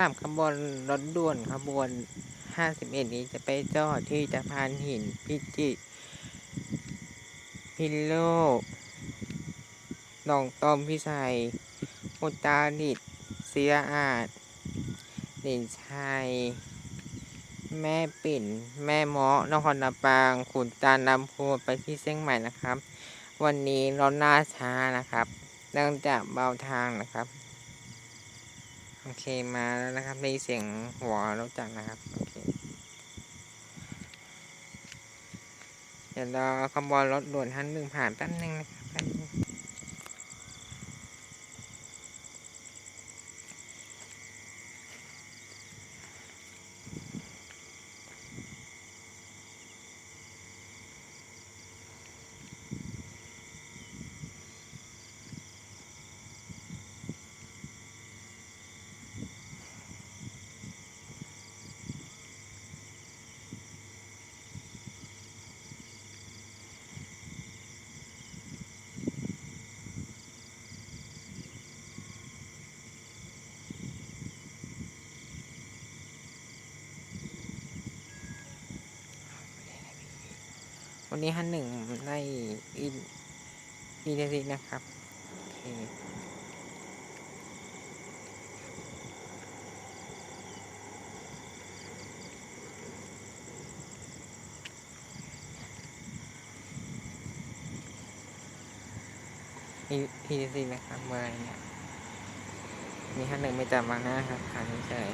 สามขบวนรถด่วนขบวน 51 นี้จะไปจอดที่สะพานหินพิจิตพิโลหนองตอมพิสัยอุตรดิตเสียอาจหลินชัย แม่ปิ่น แม่เมาะนครลำปาง ขุนตาลลำพูนไปที่เชียงใหม่นะครับ วันนี้รถล่าช้านะครับเนื่องจากเบาทางนะครับ โอเคมาแล้วนะครับมีเสียงหัวรถจักรนะครับโอเคเดี๋ยวรอขบวนรถด่วนท่านหนึ่งผ่านแป๊บนึงนะครับ วันนี้ท่านหนึ่งในอินอินเดียนะครับโอเคอีพีซีนะครับเมื่อไรเนี่ยมีท่านหนึ่งไม่จำมาหน้าครับผ่านเฉย